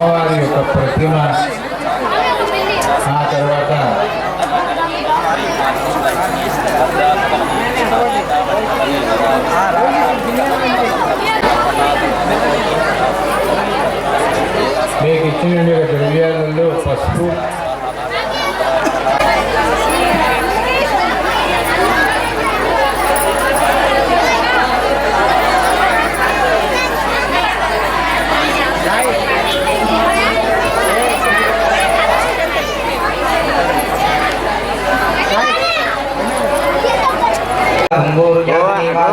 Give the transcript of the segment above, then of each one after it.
అమ్మవారి యొక్క ప్రతిమ. ఆ తర్వాత మీకు ఇచ్చిన ద్రవ్యాలలో పసుపు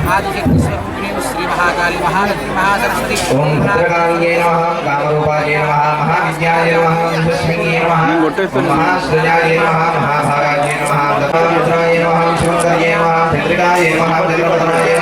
మహాదిశక్తి స్వరూపిణీ శ్రీ మహాకాళి మహాలక్ష్మి మహాసరస్వతి ఓం భద్రకాళ్యై నమః కామరూపాయ నమః మహావిద్యాయ నమః విశ్వస్మిన్యై నమః మహాశ్రయాయ నమః మహాభాగాయ నమః దత్తాముద్రాయ నమః శివంకర్యై నమః చంద్రికాయ నమః చంద్రపదనాయ నమః ఓం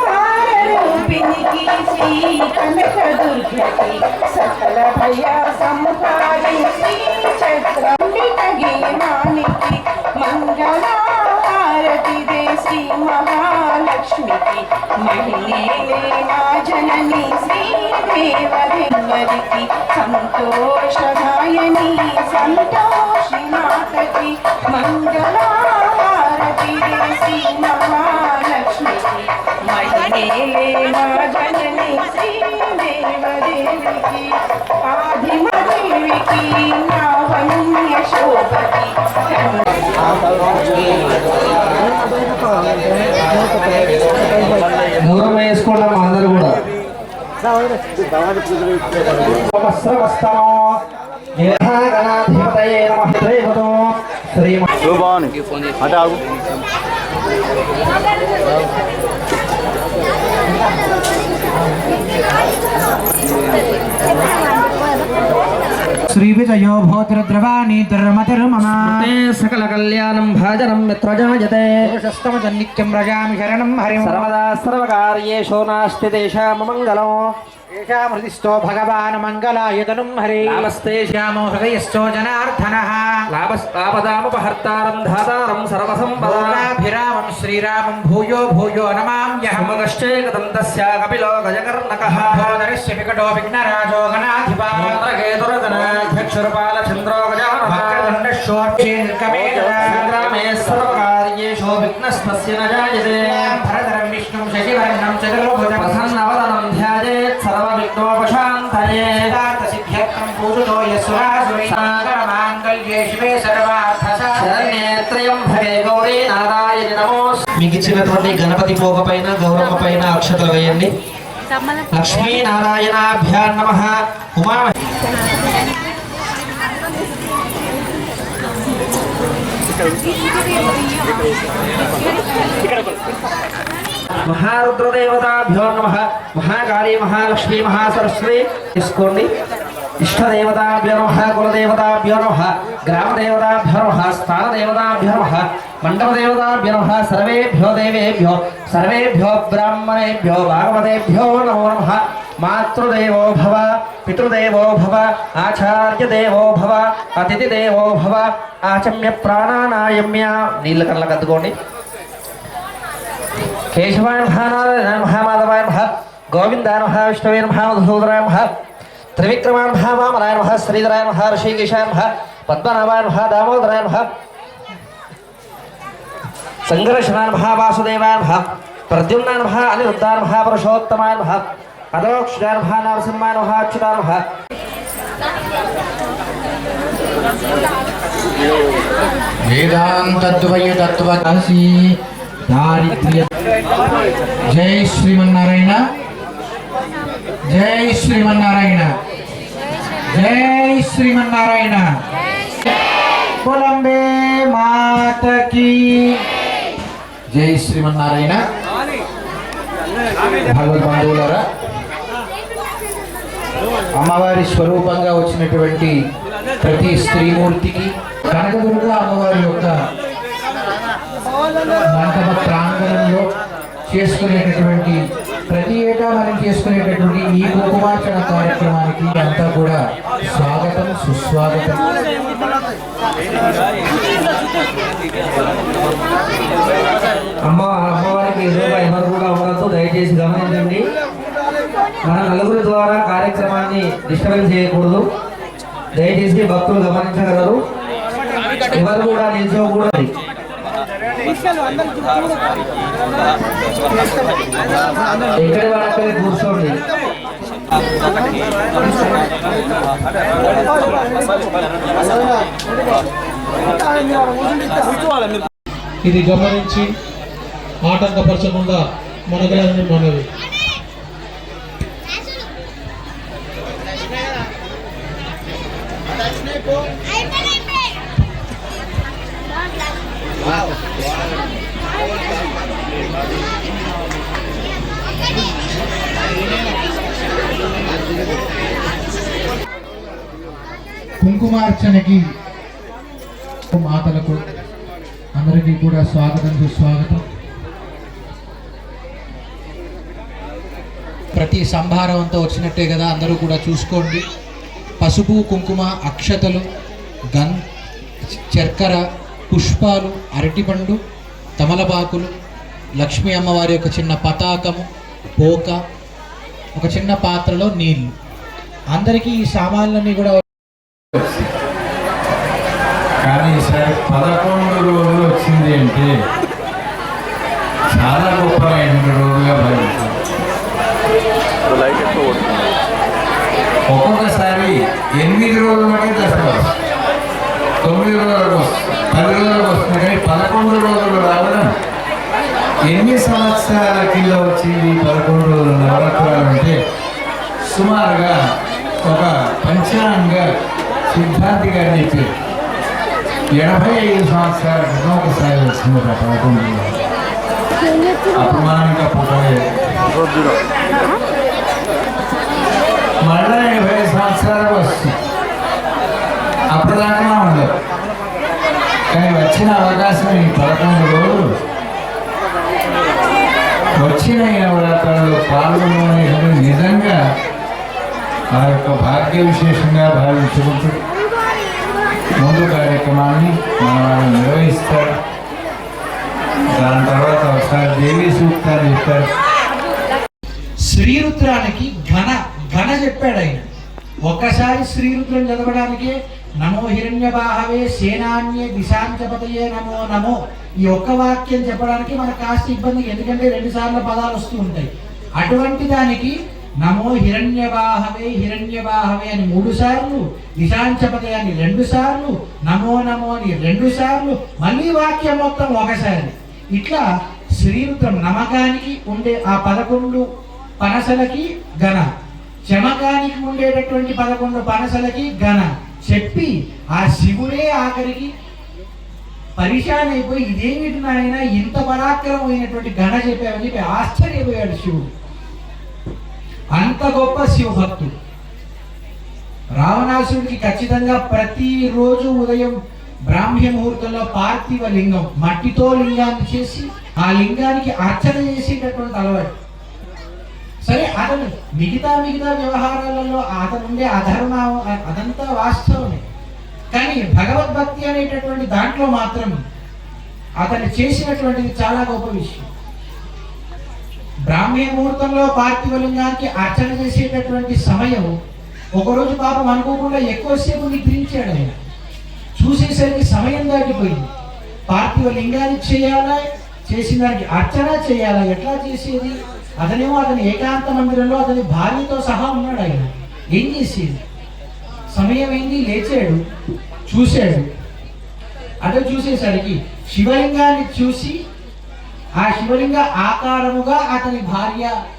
ఓంకారరూపిణికి శ్రీ కనకదుర్గకి సకల భయ సంహారి శ్రీ చక్రండితగీమానికి మంగళహారతి దే శ్రీ మహాలక్ష్మికి మహిళే మా జనని శ్రీ దేవదేవరికి సంతోషదాయని సంతోషి మాతకి దే శ్రీ దూరం వేసుకున్నాం అందరూ కూడా అంటే श्रीविजयो भोतिर्द्रवाणी धर्मतिर्ममा सकलकल्याणं भजनं मित्रजायते। दोषस्तमजन्नित्यं व्रजामि शरणं हरिं। सर्वदा सर्वकार्येषु नास्ति तेषाममङ्गलम्। ఏషామృతిష్టో భగవాన్ మంగళాయుతనం హరి. నమస్తే శ్యామో హృదయస్థో జనార్దన. లాభస్తాపదాముపహర్తారం ధాతారం సర్వసంపదా. లోకాభిరామం శ్రీరామం భూయో భూయో నమామ్యహం సమగశ్చేకతం తస్య కపిలో గజకర్ణకః. మహోదరస్య వికటో విఘ్నరాజో గణాధిపా చంద్రకేతురగణాధ్యక్షురపాలచంద్రో గజానః సంగ్రామే సర్వకార్యేషు విఘ్నస్తస్య న జాయతే భరతరం విష్ణుం శశివర్ణం చతుర్భుజం. ప్రసన్నవదనం ధ్యాయేత్ సర్వవిఘ్నోపశాంతయే సిద్ధ్యర్థం పూజితో యస్సురాసురి సాగరమాంగళ్యే శివే సర్వార్థసాధనే శరణ్యేత్రయం భగే గౌరీ నారాయణ నమోస్ మీకు ఇచ్చినటువంటి గణపతి పోగ పైన గౌరమ్మ పైన అక్షతలు వేయండి. లక్ష్మీ నారాయణాభ్యా నమ. ఉమా మహారుద్రదేవతాభ్యో నమ. మహాకాళీ మహాలక్ష్మి మహాసరస్వతి తీసుకోండి. ఇష్టదేవతాభ్యో నమ కులదేవతాభ్యో నమ గ్రామదేవతాభ్యో నమ స్థానదేవతాభ్యో నమ మండపదేవతాభ్యో నమ సర్వేభ్యో దేవేభ్యో సర్వేభ్యో బ్రాహ్మణేభ్యో భాగవతేభ్యో నమో నమ. మాతృదేవో భవ పితృదేవో భవ ఆచార్యదేవో భవ అతిథిదేవో భవ ఆచమ్య ప్రాణానాయమ్య. నీళ్ళ కళ్ళ కద్దుకోండి కేశవాయ నమః నారాయణ నమః మాధవాయ నమః గోవిందాయ నమః విష్ణవే నమః మధుసూదరాయ నమః త్రివిక్రమాయ నమః వామనాయ నమః శ్రీధరాయ నమః ఋషికేశాయ నమః పద్మనాభాయ నమః దామోదరాయ నమః సంఘర్షణాయ నమః వాసుదేవాయ నమః ప్రద్యుమ్నాయ నమః అనిరుద్ధాయ నమః పురుషోత్తమాయ నమః అదోక్షాయ నమః నరసింహాయ నమః అచ్యుతాయ నమః వేదాంతద్వయ తత్వకాశీ దారిద్ర్య. జై శ్రీమన్నారాయణ. జై శ్రీమన్నారాయణ. జై శ్రీమన్నారాయణ. కొలంబే మాతకి. జై శ్రీమన్నారాయణ. భగవద్ బంధువులరా అమ్మవారి స్వరూపంగా వచ్చినటువంటి ప్రతి స్త్రీమూర్తికి కనకదుర్గా అమ్మవారి యొక్క మంటప ప్రాంగణంలో చేసుకునేటటువంటి ప్రతి ఏటా మనం చేసుకునేటటువంటి ఈ కుంకుమార్చన కార్యక్రమానికి అంతా కూడా స్వాగతం సుస్వాగతం. అమ్మ అమ్మవారికి ఎదురుగా ఎవరు కూడా ఉండదు దయచేసి గమనించండి. మన నలుగురి ద్వారా కార్యక్రమాన్ని డిస్టర్బెన్స్ చేయకూడదు. దయచేసి భక్తులు గమనించగలరు. ఎవరు కూడా నిల్చోకూడదు. ఎక్కడి వాళ్ళక్కడే కూర్చోండి. ఇది గమనించి ఆటంకపరచకుండా మనగలని మనవి. కుంకుమార్చనకి మాతలకు అందరికీ కూడా స్వాగతం సుస్వాగతం. ప్రతి సంభారమంతా వచ్చినట్టే కదా అందరూ కూడా చూసుకోండి. పసుపు కుంకుమ అక్షతలు గన్ చక్కెర పుష్పాలు అరటిపండు తమలపాకులు లక్ష్మీ అమ్మవారి యొక్క చిన్న పతాకము పోక ఒక చిన్న పాత్రలో నీళ్ళు. అందరికీ ఈ సామాన్లన్నీ కూడా కానీ ఈసారి పదకొండు రోజులు వచ్చింది అంటే చాలా గొప్పమైన రోజుగా భావించాం లైట్ ఎక్కువ కొడుతుంది. ఒక్కొక్కసారి ఎనిమిది రోజులకే దసరా వస్తుంది. తొమ్మిది రోజులకు వస్తుంది. పది రోజులకు వస్తుంది కానీ పదకొండు రోజులు రావడం ఎన్ని సంవత్సరాల కింద వచ్చింది పదకొండు రోజులు? నవరాత్రాలు అంటే సుమారుగా ఒక పంచాంగ సిద్ధాంతి గారు చెప్పి ఎనభై ఐదు సంవత్సరాల క్రితం ఒకసారి వచ్చింది ఒక పదకొండు రోజులు పుట్టలేదు మళ్ళా ఎనభై సంవత్సరాలకు వస్తుంది. అప్పటిదాకా ఉండదు. కానీ వచ్చిన అవకాశం ఈ పదకొండు రోజులు. వచ్చిన ఈ నవరాత్రుల్లో పాల్గొనడం నిజంగా ఆ యొక్క భాగ్య విశేషంగా భావించుకుంటూ ముందు కార్యక్రమాన్ని మన వాళ్ళు నిర్వహిస్తారు. దాని తర్వాత ఒకసారి దేవి సూక్తాన్ని చెప్తారు. శ్రీరుద్రానికి ఘన ఘన చెప్పాడు ఆయన. ఒక్కసారి శ్రీరుద్రం చదవడానికే నమో హిరణ్య బాహవే సేనాన్యే దిశాంతపతయే నమో నమో ఈ ఒక్క వాక్యం చెప్పడానికి మనకు కాస్త ఇబ్బంది ఎందుకంటే రెండు సార్లు పదాలు వస్తూ ఉంటాయి. అటువంటి దానికి నమో హిరణ్యవాహవే హిరణ్యవాహవే అని మూడు సార్లు దిశాంచపతే అని రెండు సార్లు నమో నమో అని రెండు సార్లు మళ్ళీ వాక్యం మొత్తం ఒకసారి. ఇట్లా శ్రీరుద్రం నమకానికి ఉండే ఆ పదకొండు పనసలకి గణ చమకానికి ఉండేటటువంటి పదకొండు పనసలకి గణ చెప్పి ఆ శివుడే ఆఖరికి పరిశాన్ అయిపోయి ఇదేమిటి నాయన ఇంత పరాక్రమమైనటువంటి గణ చెప్పావని చెప్పి ఆశ్చర్యపోయాడు శివుడు. అంత గొప్ప శివభక్తుడు. రావణాసుడికి ఖచ్చితంగా ప్రతిరోజు ఉదయం బ్రాహ్మ్య ముహూర్తంలో పార్థివ లింగం మట్టితో లింగాన్ని చేసి ఆ లింగానికి అర్చన చేసేటటువంటి అలవాటు. సరే అతను మిగతా మిగతా వ్యవహారాలలో అతను ఉండే అధర్మ అదంతా వాస్తవమే. కానీ భగవద్భక్తి అనేటటువంటి దాంట్లో మాత్రం అతను చేసినటువంటిది చాలా గొప్ప విషయం. బ్రాహ్మీ ముహూర్తంలో పార్థివలింగానికి అర్చన చేసేటటువంటి సమయం ఒకరోజు పాపం అనుకోకుండా ఎక్కువసేపు నిద్రించాడు ఆయన. చూసేసరికి సమయం దాటిపోయింది. పార్థివ లింగానికి చేయాలా? చేసిన దానికి అర్చన చేయాలా? ఎట్లా చేసేది? అతనేమో అతని ఏకాంత మందిరంలో అతని భార్యతో సహా ఉన్నాడు ఆయన. ఏం చేసేది? సమయం ఏంది లేచాడు చూశాడు. అటు చూసేసరికి శివలింగాన్ని చూసి ఆ శివలింగ ఆకారముగా అతని భార్య